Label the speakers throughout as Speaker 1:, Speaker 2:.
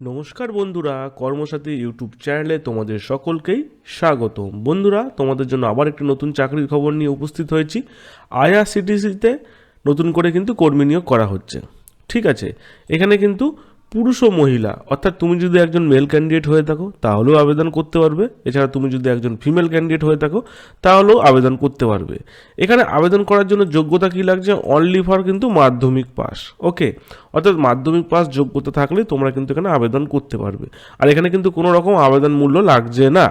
Speaker 1: নমস্কার বন্ধুরা, কর্মসাথী ইউটিউব চ্যানেলে তোমাদের সকলকেই স্বাগত বন্ধুরা, তোমাদের জন্য আবার একটি নতুন চাকরির খবর নিয়ে উপস্থিত হয়েছি। আইআরসিটিসিতে নতুন করে কিন্তু কর্মী নিয়োগ করা হচ্ছে। ঠিক আছে, এখানে কিন্তু পুরুষ ও মহিলা, অর্থাৎ তুমি যদি একজন মেল ক্যান্ডিডেট হয়ে থাকো, তাহলেও আবেদন করতে পারবে। এছাড়া তুমি যদি একজন ফিমেল ক্যান্ডিডেট হয়ে থাকো, তাহলেও আবেদন করতে পারবে। এখানে আবেদন করার জন্য যোগ্যতা কী লাগছে? অনলি ফর কিন্তু মাধ্যমিক পাস ওকে অর্থাৎ মাধ্যমিক পাস যোগ্যতা থাকলে তোমরা কিন্তু এখানে আবেদন করতে পারবে। আর এখানে কিন্তু কোনো রকম আবেদন মূল্য লাগছে না।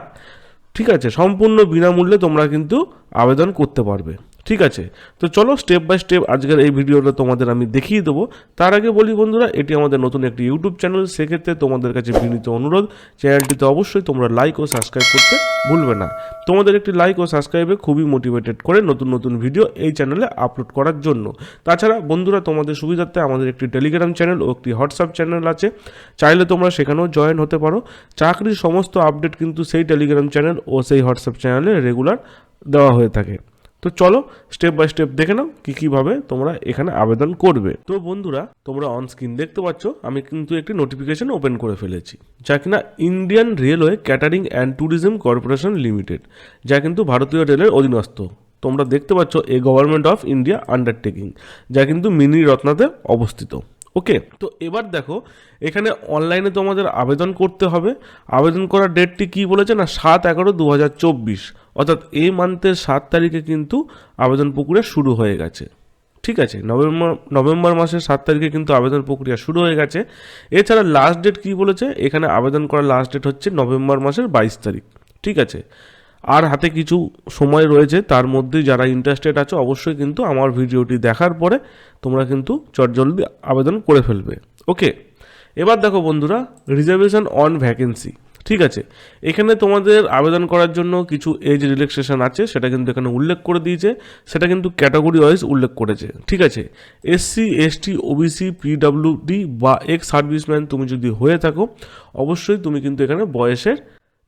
Speaker 1: ঠিক আছে, সম্পূর্ণ বিনামূল্যে তোমরা কিন্তু আবেদন করতে পারবে। ঠিক আছে? তো চলো স্টেপ বাই স্টেপ আজকের এই ভিডিওটা তোমাদের আমি দেখিয়ে দেবো। তার আগে বলি বন্ধুরা, এটি আমাদের নতুন একটি ইউটিউব চ্যানেল সেক্ষেত্রে তোমাদের কাছে বিনীত অনুরোধ, চ্যানেলটিতে অবশ্যই তোমরা লাইক ও সাবস্ক্রাইব করতে ভুলবে না। তোমাদের একটি লাইক ও সাবস্ক্রাইবে খুবই মোটিভেটেড করে নতুন নতুন ভিডিও এই চ্যানেলে আপলোড করার জন্য। তাছাড়া বন্ধুরা, তোমাদের সুবিধার্থে আমাদের একটি টেলিগ্রাম চ্যানেল ও একটি হোয়াটসঅ্যাপ চ্যানেল আছে। চাইলে তোমরা সেখানেও জয়েন হতে পারো। চাকরির সমস্ত আপডেট কিন্তু সেই টেলিগ্রাম চ্যানেল ও সেই হোয়াটসঅ্যাপ চ্যানেলে রেগুলার দেওয়া হয়ে থাকে। তো চলো স্টেপ বাই স্টেপ দেখে নাও কী কীভাবে তোমরা এখানে আবেদন করবে। তো বন্ধুরা, তোমরা অন স্ক্রিন দেখতে পাচ্ছ, আমি কিন্তু একটি নোটিফিকেশন ওপেন করে ফেলেছি, যা কিনা Indian railway catering and tourism corporation limited যা কিন্তু ভারতীয় রেলের অধীনস্থ। তোমরা দেখতে পাচ্ছ a government of India undertaking যা কিন্তু মিনি রত্নাতে অবস্থিত। ওকে তো এবার দেখো, এখানে অনলাইনে তোমাদের আবেদন করতে হবে। আবেদন করার ডেটটি কি বলেছে না? সাত এগারো দু হাজার চব্বিশ। অর্থাৎ এই মান্থের সাত তারিখে কিন্তু আবেদন প্রক্রিয়া শুরু হয়ে গেছে। ঠিক আছে, নভেম্বর নভেম্বর মাসের সাত তারিখে কিন্তু আবেদন প্রক্রিয়া শুরু হয়ে গেছে। এছাড়া লাস্ট ডেট কি বলেছে? এখানে আবেদন করার লাস্ট ডেট হচ্ছে নভেম্বর মাসের বাইশ তারিখ। ঠিক আছে আর হাতে কিছু সময় রয়েছে, তার মধ্যে যারা ইন্টারেস্টেড আছো, অবশ্যই কিন্তু আমার ভিডিওটি দেখার পরে তোমরা কিন্তু চটজলদি আবেদন করে ফেলবে। ওকে, এবার দেখো বন্ধুরা রিজার্ভেশন অন ভ্যাকেন্সি ঠিক আছে? এখানে তোমাদের আবেদন করার জন্য কিছু এজ রিল্যাক্সেশন আছে, সেটা কিন্তু এখানে উল্লেখ করে দিয়েছে, সেটা কিন্তু ক্যাটাগরি ওয়াইজ উল্লেখ করেছে, ঠিক আছে? এসসি এসটি ওবিসি পিডাব্লিউডি বা এক্স সার্ভিসম্যান তুমি যদি হয়ে থাকো, অবশ্যই তুমি কিন্তু এখানে বয়সের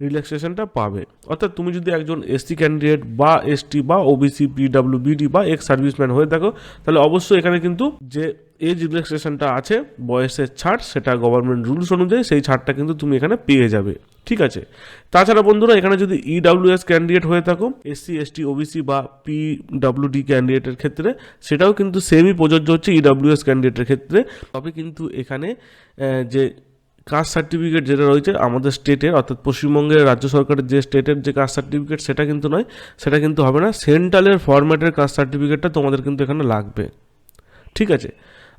Speaker 1: রিল্যাক্সেশনটা পাবে। অর্থাৎ তুমি যদি একজন এসটি ক্যান্ডিডেট বা এসটি বা ওবিসি পিডাব্লিউবিডি বা এক্স সার্ভিসম্যান হয়ে থাকো, তাহলে অবশ্যই এখানে কিন্তু যে এজ রিল্যাক্সেশনটা আছে, বয়সের ছাড়, সেটা গভর্নমেন্ট রুলস অনুযায়ী সেই ছাড়টা কিন্তু তুমি এখানে পেয়ে যাবে। ঠিক আছে? তাছাড়া বন্ধুরা, এখানে যদি E ইডাব্লিউএস ক্যান্ডিডেট হয়ে থাকো এসসি এসটি ওবিসি বা পিডাব্লিউডি ক্যান্ডিডেটের ক্ষেত্রে, সেটাও কিন্তু সেমই প্রযোজ্য হচ্ছে E ইডাব্লিউএস ক্যান্ডিডেটের ক্ষেত্রে। তবে কিন্তু এখানে যে কাস্ট সার্টিফিকেট যেটা রয়েছে আমাদের স্টেটের, অর্থাৎ পশ্চিমবঙ্গের রাজ্য সরকারের যে স্টেটের যে কাস্ট সার্টিফিকেট, সেটা কিন্তু নয়, সেটা কিন্তু হবে না। সেন্ট্রালের ফরম্যাটের কাস্ট সার্টিফিকেটটা তোমাদের কিন্তু এখানে লাগবে। ঠিক আছে?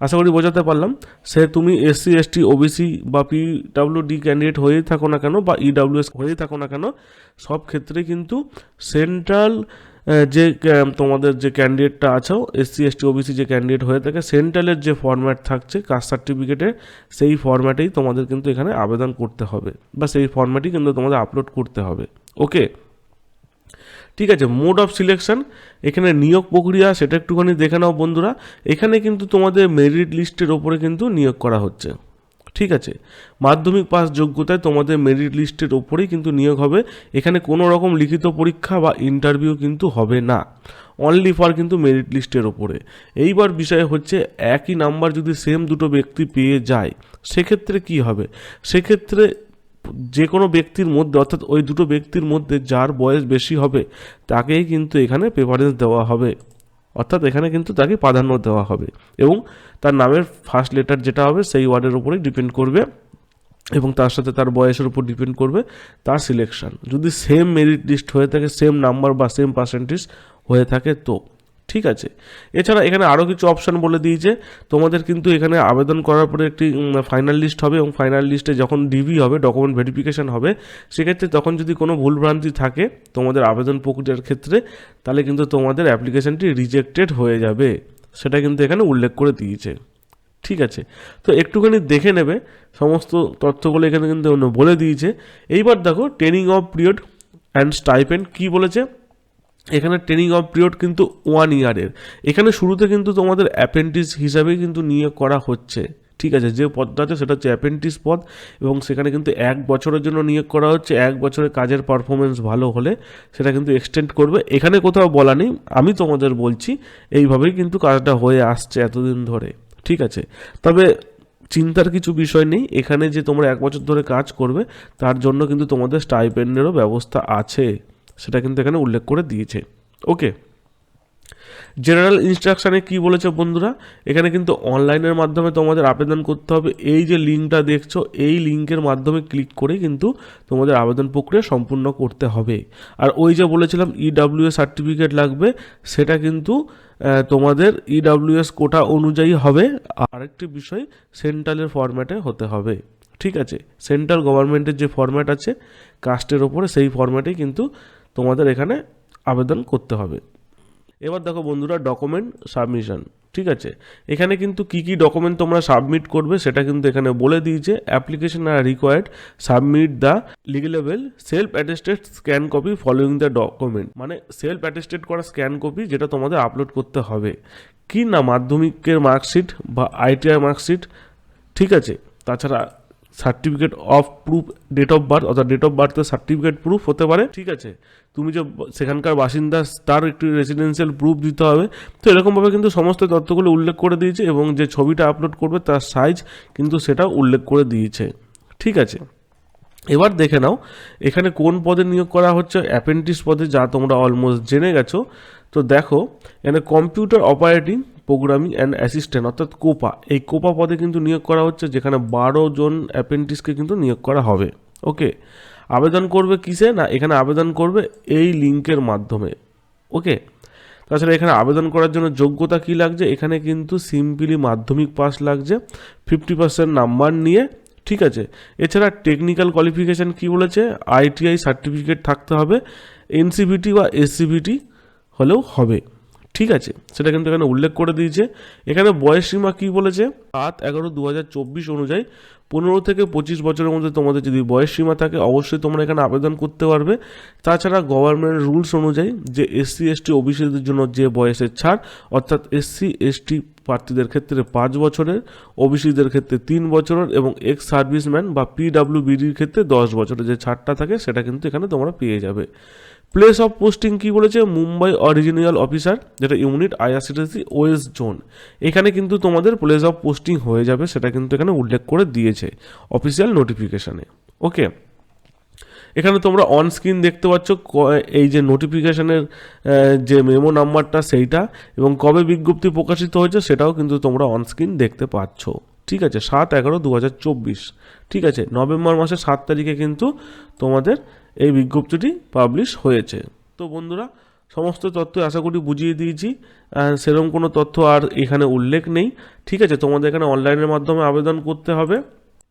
Speaker 1: আশা করি বোঝাতে পারলাম। সে তুমি এসসি, এসটি, ওবিসি বা পিডাব্লিউডি ক্যান্ডিডেট হয়েই থাকো না কেন বা ইডাব্লিউএস হয়েই থাকো না কেন, সব ক্ষেত্রে কিন্তু সেন্ট্রাল যে তোমাদের যে ক্যান্ডিডেটটা আছো, এসসি, এসটি, ওবিসি যে ক্যান্ডিডেট হয়ে থাকে সেন্ট্রালের যে ফরম্যাট থাকছে কাস্ট সার্টিফিকেটে সেই ফরম্যাটেই তোমাদের কিন্তু এখানে আবেদন করতে হবে। বা সেই ফরম্যাটই কিন্তু তোমাদের আপলোড করতে হবে। ওকে ঠিক আছে মোড অফ সিলেকশন এখানে নিয়োগ প্রক্রিয়া সেটা একটুখানি দেখে নাও বন্ধুরা। এখানে কিন্তু তোমাদের মেরিট লিস্টের ওপরে কিন্তু নিয়োগ করা হচ্ছে। ঠিক আছে, মাধ্যমিক পাস যোগ্যতায় তোমাদের মেরিট লিস্টের ওপরেই কিন্তু নিয়োগ হবে। এখানে কোনো রকম লিখিত পরীক্ষা বা ইন্টারভিউ কিন্তু হবে না। অনলি ফর কিন্তু মেরিট লিস্টের ওপরে। এইবার বিষয় হচ্ছে, একই নাম্বার যদি সেম দুটো ব্যক্তি পেয়ে যায়, সেক্ষেত্রে কি হবে? সেক্ষেত্রে যে কোনো ব্যক্তির মধ্যে, অর্থাৎ ওই দুটো ব্যক্তির মধ্যে যার বয়স বেশি হবে, তাকেই কিন্তু এখানে প্রেফারেন্স দেওয়া হবে। অর্থাৎ এখানে কিন্তু তাকে প্রাধান্য দেওয়া হবে। এবং তার নামের ফার্স্ট লেটার যেটা হবে, সেই ওয়ার্ডের উপরেই ডিপেন্ড করবে এবং তার সাথে তার বয়সের উপর ডিপেন্ড করবে তার সিলেকশন যদি সেম মেরিট লিস্ট হয়ে থাকে সেম নাম্বার বা সেম পার্সেন্টেজ হয়ে থাকে, তো ঠিক আছে। এছাড়া এখানে আরও কিছু অপশান বলে দিয়েছে তোমাদের কিন্তু এখানে আবেদন করার পরে একটি ফাইনাল লিস্ট হবে এবং ফাইনাল লিস্টে যখন ডিভি হবে ডকুমেন্ট ভেরিফিকেশন হবে, সেক্ষেত্রে তখন যদি কোনো ভুলভ্রান্তি থাকে তোমাদের আবেদন প্রক্রিয়ার ক্ষেত্রে, তাহলে কিন্তু তোমাদের অ্যাপ্লিকেশনটি রিজেক্টেড হয়ে যাবে। সেটা কিন্তু এখানে উল্লেখ করে দিয়েছে। ঠিক আছে। তো একটুখানি দেখে নেবে, সমস্ত তথ্যগুলো এখানে কিন্তু বলে দিয়েছে। এইবার দেখো training of period and stipend কী বলেছে? এখানে ট্রেনিং অফ পিরিয়ড কিন্তু ওয়ান ইয়ারের এখানে শুরুতে কিন্তু তোমাদের অ্যাপেন্টিস হিসাবেই কিন্তু নিয়োগ করা হচ্ছে। ঠিক আছে, যে পদটা আছে সেটা হচ্ছে অ্যাপেন্টিস পদ এবং সেখানে কিন্তু এক বছরের জন্য নিয়োগ করা হচ্ছে। এক বছরের কাজের পারফরমেন্স ভালো হলে সেটা কিন্তু এক্সটেন্ড করবে। এখানে কোথাও বলা নেই, আমি তোমাদের বলছি, এইভাবেই কিন্তু কাজটা হয়ে আসছে এতদিন ধরে। ঠিক আছে, তবে চিন্তার কিছু বিষয় নেই। এখানে যে তোমরা এক বছর ধরে কাজ করবে, তার জন্য কিন্তু তোমাদের স্টাইপেন্ডেরও ব্যবস্থা আছে। সেটা কিন্তু এখানে উল্লেখ করে দিয়েছে। ওকে। জেনারেল ইনস্ট্রাকশানে কি বলেছে বন্ধুরা? এখানে কিন্তু অনলাইনের মাধ্যমে তোমাদের আবেদন করতে হবে। এই যে লিঙ্কটা দেখছ, এই লিঙ্কের মাধ্যমে ক্লিক করে কিন্তু তোমাদের আবেদন প্রক্রিয়া সম্পূর্ণ করতে হবে। আর ওই যে বলেছিলাম ইডাব্লিউএস সার্টিফিকেট লাগবে, সেটা কিন্তু তোমাদের ইডাব্লিউএস কোটা অনুযায়ী হবে। আরেকটি বিষয় সেন্ট্রালের ফরম্যাটে হতে হবে। ঠিক আছে? সেন্ট্রাল গভর্নমেন্টের যে ফরম্যাট আছে কাস্টের ওপরে সেই ফরম্যাটেই কিন্তু তোমাদের এখানে আবেদন করতে হবে। এবার দেখো বন্ধুরা ডকুমেন্ট সাবমিশন ঠিক আছে? এখানে কিন্তু কি কি ডকুমেন্ট তোমরা সাবমিট করবে সেটা কিন্তু এখানে বলে দিয়েছে। Application R required submit the legible self attested scan copy following the document মানে সেলফ অ্যাটেস্টেড করা স্ক্যান কপি যেটা তোমাদের আপলোড করতে হবে। কি না মাধ্যমিকের মার্কশিট বা আইটিআই মার্কশিট ঠিক আছে? তাছাড়া certificate of proof date of birth অর্থাৎ ডেট অফ বার্থের সার্টিফিকেট প্রুফ হতে পারে। ঠিক আছে? তুমি যে সেখানকার বাসিন্দা, তার একটি রেসিডেন্সিয়াল প্রুফ দিতে হবে। তো এরকমভাবে কিন্তু সমস্ত তথ্যগুলো উল্লেখ করে দিয়েছে এবং যে ছবিটা আপলোড করবে তার সাইজ কিন্তু সেটা উল্লেখ করে দিয়েছে। ঠিক আছে? এবার দেখে নাও, এখানে কোন পদে নিয়োগ করা হচ্ছে? অ্যাপেন্টিস পদে, যা তোমরা অলমোস্ট জেনে গেছো। তো দেখো, এখানে computer operating programming and assistant অর্থাৎ কোপা এই কোপা পদে কিন্তু নিয়োগ করা হচ্ছে, যেখানে বারো জন অ্যাপেন্টিসকে কিন্তু নিয়োগ করা হবে। ওকে? আবেদন করবে কিসে? না, এখানে আবেদন করবে এই লিঙ্কের মাধ্যমে। ওকে? তাছাড়া এখানে আবেদন করার জন্য যোগ্যতা কি লাগছে? এখানে কিন্তু সিম্পলি মাধ্যমিক পাস লাগছে। ফিফটি পার্সেন্ট নাম্বার নিয়ে ঠিক আছে। এছাড়া টেকনিক্যাল কোয়ালিফিকেশান কি বলেছে? আইটিআই সার্টিফিকেট থাকতে হবে এনসিবিটি বা এসসিবিটি হলেও হবে। ঠিক আছে সেটা কিন্তু এখানে উল্লেখ করে দিয়েছে। এখানে বয়স সীমা কী বলেছে? সাত এগারো দু অনুযায়ী পনেরো থেকে পঁচিশ বছরের মধ্যে তোমাদের যদি বয়স সীমা থাকে, অবশ্যই তোমরা এখানে আবেদন করতে পারবে। তাছাড়া গভর্নমেন্ট রুলস অনুযায়ী যে এসসি এসটি ওবিসিদের জন্য যে বয়সের ছাড়, অর্থাৎ এসসি এসটি প্রার্থীদের ক্ষেত্রে পাঁচ বছরের ওবিসিদের ক্ষেত্রে তিন বছরের এবং এক্স সার্ভিসম্যান বা পিডাব্লিউবিডির ক্ষেত্রে দশ বছরের যে ছাড়টা থাকে, সেটা কিন্তু এখানে তোমরা পেয়ে যাবে। প্লেস অফ পোস্টিং কি বলেছে? মুম্বাই অরিজিনাল অফিসার যেটা ইউনিট আইআরসিটিসি ওয়েস্ট জোন এখানে কিন্তু তোমাদের প্লেস অফ পোস্টিং হয়ে যাবে, সেটা কিন্তু এখানে উল্লেখ করে দিয়েছে অফিসিয়াল নোটিফিকেশানে ওকে এখানে তোমরা অন স্ক্রিন দেখতে পাচ্ছ এই যে নোটিফিকেশানের যে মেমো নাম্বারটা সেইটা, এবং কবে বিজ্ঞপ্তি প্রকাশিত হয়েছে, সেটাও কিন্তু তোমরা অন স্ক্রিন দেখতে পাচ্ছ। ঠিক আছে, সাত এগারো দু ঠিক আছে, নভেম্বর মাসের সাত তারিখে কিন্তু তোমাদের এই বিজ্ঞপ্তিটি পাবলিশ হয়েছে। তো বন্ধুরা, সমস্ত তথ্য আশা করি বুঝিয়ে দিয়েছি। সেরকম কোনো তথ্য আর এখানে উল্লেখ নেই। ঠিক আছে, তোমাদের এখানে অনলাইনের মাধ্যমে আবেদন করতে হবে।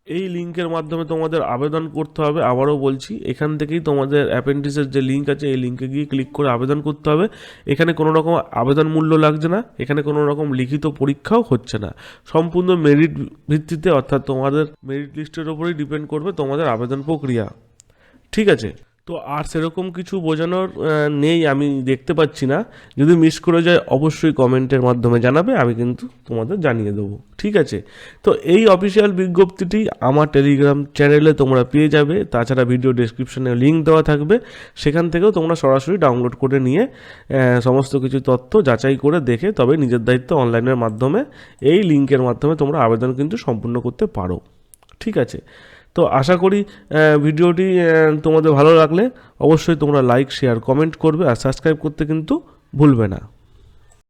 Speaker 1: এই লিঙ্কের মাধ্যমে তোমাদের আবেদন করতে হবে। আবারও বলছি, এখান থেকেই তোমাদের অ্যাপেন্ডিসের যে লিঙ্ক আছে, এই লিঙ্কে গিয়ে ক্লিক করে আবেদন করতে হবে। এখানে কোনো রকম আবেদন মূল্য লাগছে না। এখানে কোনো রকম লিখিত পরীক্ষাও হচ্ছে না। সম্পূর্ণ মেরিট ভিত্তিতে, অর্থাৎ তোমাদের মেরিট লিস্টের ওপরেই ডিপেন্ড করবে তোমাদের আবেদন প্রক্রিয়া। ঠিক আছে? তো আর সেরকম কিছু বোঝানোর নেই, আমি দেখতে পাচ্ছি না। যদি মিস করে যায়, অবশ্যই কমেন্টের মাধ্যমে জানাবে, আমি কিন্তু তোমাদের জানিয়ে দেবো। ঠিক আছে? তো এই অফিসিয়াল বিজ্ঞপ্তিটি আমার টেলিগ্রাম চ্যানেলে তোমরা পেয়ে যাবে। তাছাড়া ভিডিও ডেসক্রিপশনে লিঙ্ক দেওয়া থাকবে। সেখান থেকেও তোমরা সরাসরি ডাউনলোড করে নিয়ে সমস্ত কিছু তথ্য যাচাই করে দেখে, তবে নিজের দায়িত্ব অনলাইনের মাধ্যমে এই লিঙ্কের মাধ্যমে তোমরা আবেদন কিন্তু সম্পূর্ণ করতে পারো। ঠিক আছে? তো আশা করি ভিডিওটি তোমাদের ভালো লাগলে অবশ্যই তোমরা লাইক শেয়ার কমেন্ট করবে আর সাবস্ক্রাইব করতে কিন্তু ভুলবে না।